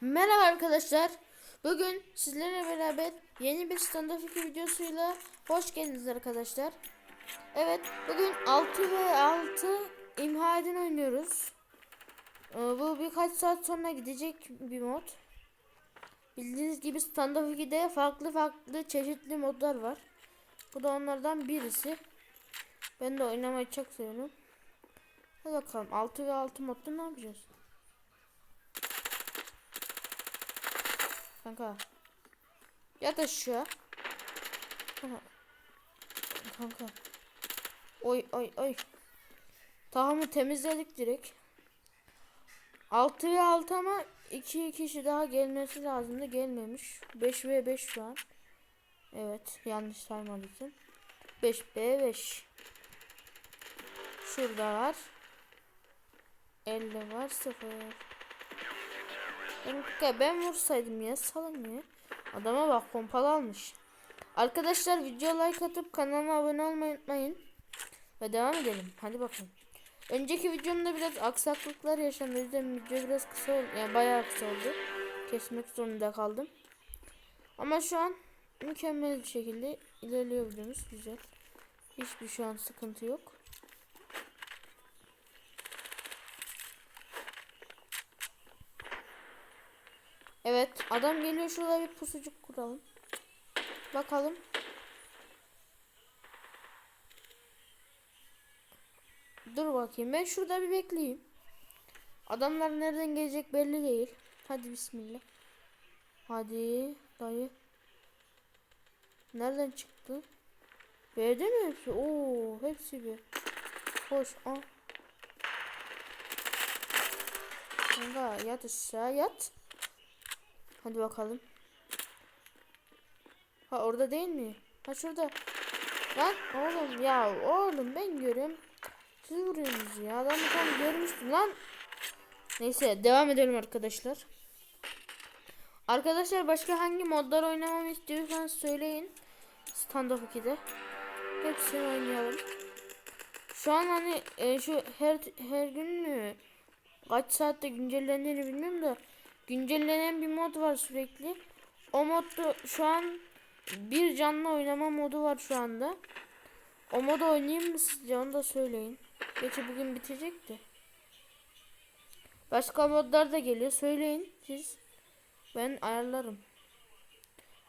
Merhaba arkadaşlar. Bugün sizlerle beraber yeni bir stand-up iki videosuyla hoş geldiniz arkadaşlar. Evet, bugün 6 ve 6 imha edin oynuyoruz. Ee, bu birkaç saat sonra gidecek bir mod. Bildiğiniz gibi stand-up 2'de farklı farklı çeşitli modlar var. Bu da onlardan birisi. Ben de oynamayı çok seviyorum. Hadi bakalım 6 ve 6 modda ne yapacağız? Kanka. Yat aşağı. Kanka. Kanka. Oy oy oy. Tamamı temizledik direkt. 6 ve 6 ama 2 kişi daha gelmesi lazımdı. Gelmemiş. 5 ve 5 şu an. Evet. Yanlış saymadıysam. 5 B 5. Şurada var. 50 var 0. Ben vursaydım ya salın ya. Adama bak pompalı almış. Arkadaşlar video like atıp kanalıma abone olmayı unutmayın. Ve devam edelim. Hadi bakalım. Önceki videomda biraz aksaklıklar yaşandı. Yüzden video biraz kısa oldu. Yani bayağı kısa oldu. Kesmek zorunda kaldım. Ama şu an mükemmel bir şekilde ilerliyor videomuz. Güzel. Hiçbir şu an sıkıntı yok. Evet adam geliyor şurada bir pusucuk kuralım. Bakalım. Dur bakayım ben şurada bir bekleyeyim. Adamlar nereden gelecek belli değil. Hadi bismillah. Hadi dayı. Nereden çıktı? B'de mi hepsi? Oo hepsi bir. Hoş. Aa. Kanka yat aşağı yat. Hadi bakalım. Ha orada değil mi? Ha şurada. Lan oğlum ya oğlum ben görüyorum. Siz vuruyorsunuz ya. Adamı tam görmüştüm lan. Neyse devam edelim arkadaşlar. Arkadaşlar başka hangi modlar oynamamı istiyorsanız söyleyin. Stand-up 2'de. Hepsini oynayalım. Şu an hani e, şu her her gün mü kaç saatte güncellendiğini bilmiyorum da güncellenen bir mod var sürekli. O modda şu an bir canlı oynama modu var şu anda. O modu oynayayım mı sizce onu da söyleyin. Gerçi bugün bitecekti. Başka modlar da geliyor söyleyin siz. Ben ayarlarım.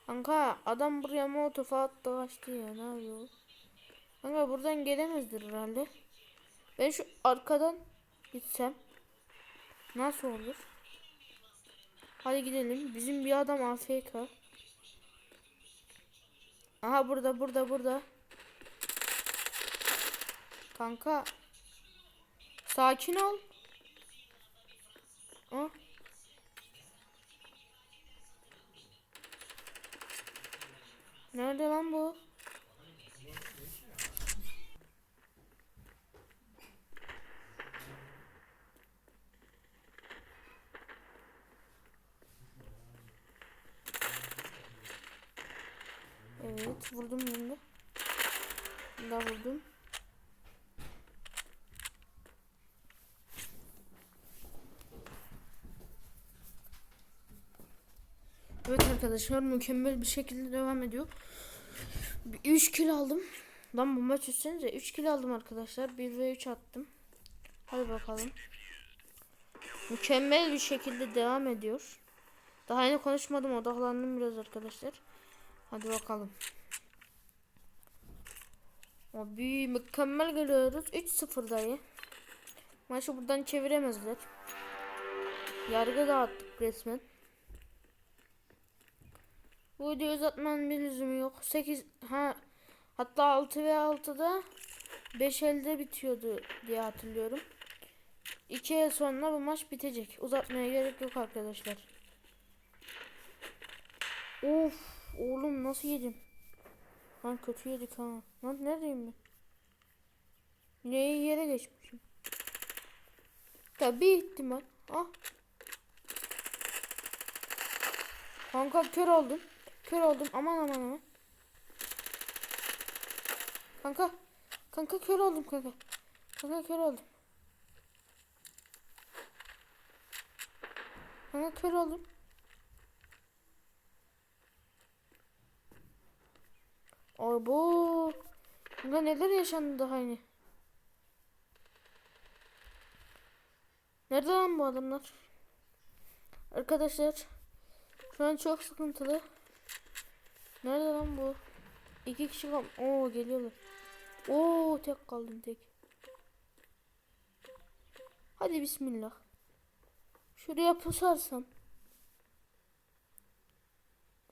Kanka adam buraya molotof attı kaçtı ya ne yapıyor? Kanka buradan gelemezdir herhalde. Ben şu arkadan gitsem nasıl olur? Hadi gidelim. Bizim bir adam AFK. Aha burada burada burada. Kanka. Sakin ol. Ah. Nerede lan bu? Evet vurdum bunu da. Bunu da vurdum. Evet arkadaşlar mükemmel bir şekilde devam ediyor. 3 kill aldım. Lan bu maç üstsenize 3 kill aldım arkadaşlar. 1 ve 3 attım. Hadi bakalım. Mükemmel bir şekilde devam ediyor. Daha yeni konuşmadım odaklandım biraz arkadaşlar. Hadi bakalım. Abi mükemmel geliyoruz. 3-0 dayı. Maçı buradan çeviremezler. Yargı dağıttık resmen. Bu videoyu uzatmanın bir lüzumu yok. 8 ha hatta 6 ve 6'da 5 elde bitiyordu diye hatırlıyorum. 2 el sonra bu maç bitecek. Uzatmaya gerek yok arkadaşlar. Of oğlum nasıl yedim? Lan kötü yedik ha. Lan neredeyim ben? Neyi yere geçmişim? Tabi ihtimal. Ah. Kanka kör oldum. Kör oldum. Aman aman aman. Kanka. Kanka kör oldum kanka. Kanka kör oldum. Kanka kör oldum. Abo. Bunda neler yaşandı daha yeni? Nerede lan bu adamlar? Arkadaşlar şu an çok sıkıntılı. Nerede lan bu? İki kişi kal. Oo geliyorlar. Oo tek kaldım tek. Hadi bismillah. Şuraya pusarsam.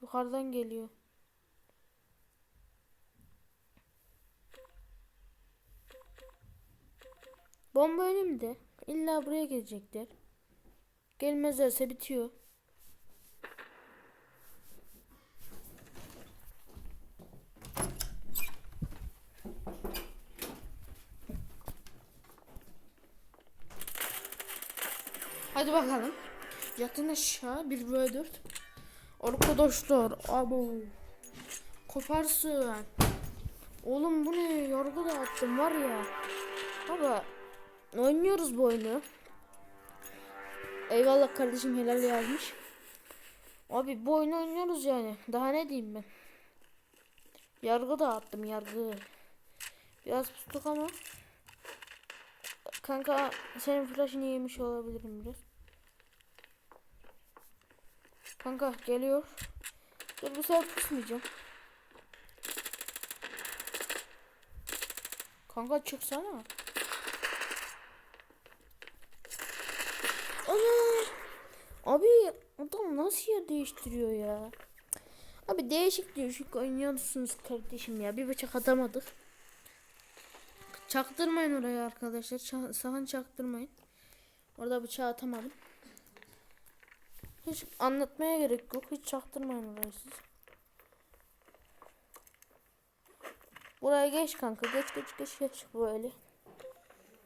Yukarıdan geliyor. Bomba önümde. İlla buraya gelecekler. Gelmezlerse bitiyor. Hadi bakalım. Yatın aşağı 1 ve 4. Arkadaşlar abo. Koparsın. Oğlum bu ne? Yorgu da attım var ya. Baba oynuyoruz bu oyunu. Eyvallah kardeşim helal yazmış. Abi bu oyunu oynuyoruz yani. Daha ne diyeyim ben. Yargı da attım yargı. Biraz pustuk ama. Kanka senin flash'ını yemiş olabilirim biraz. Kanka geliyor. Dur bu sefer pusmayacağım. Kanka çıksana. Abi adam nasıl yer değiştiriyor ya? Abi değişik değişik oynuyorsunuz kardeşim ya. Bir bıçak atamadık. Çaktırmayın oraya arkadaşlar. Ça- sakın çaktırmayın. Orada bıçağı atamadım. Hiç anlatmaya gerek yok. Hiç çaktırmayın orayı siz. Buraya geç kanka. Geç geç geç geç böyle.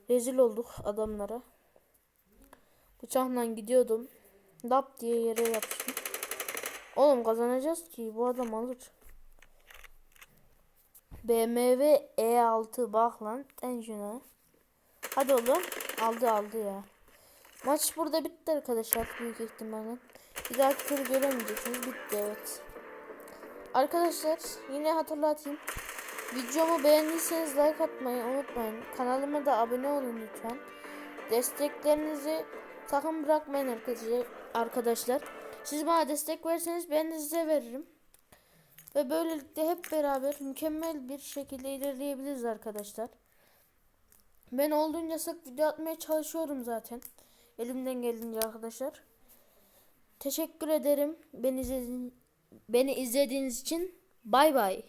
Rezil olduk adamlara. Bıçakla gidiyordum. Dap diye yere yapıştım. Oğlum kazanacağız ki bu adam alır. BMW E6 bak lan en şuna. Hadi oğlum. Aldı aldı ya. Maç burada bitti arkadaşlar büyük ihtimalle. Bir dahaki turu göremeyeceksiniz. Bitti evet. Arkadaşlar yine hatırlatayım. Videomu beğendiyseniz like atmayı unutmayın. Kanalıma da abone olun lütfen. Desteklerinizi sakın bırakmayın arkadaşlar. Arkadaşlar. Siz bana destek verirseniz ben de size veririm. Ve böylelikle hep beraber mükemmel bir şekilde ilerleyebiliriz arkadaşlar. Ben olduğunca sık video atmaya çalışıyorum zaten. Elimden geldiğince arkadaşlar. Teşekkür ederim beni izlediğiniz, beni izlediğiniz için. Bay bay.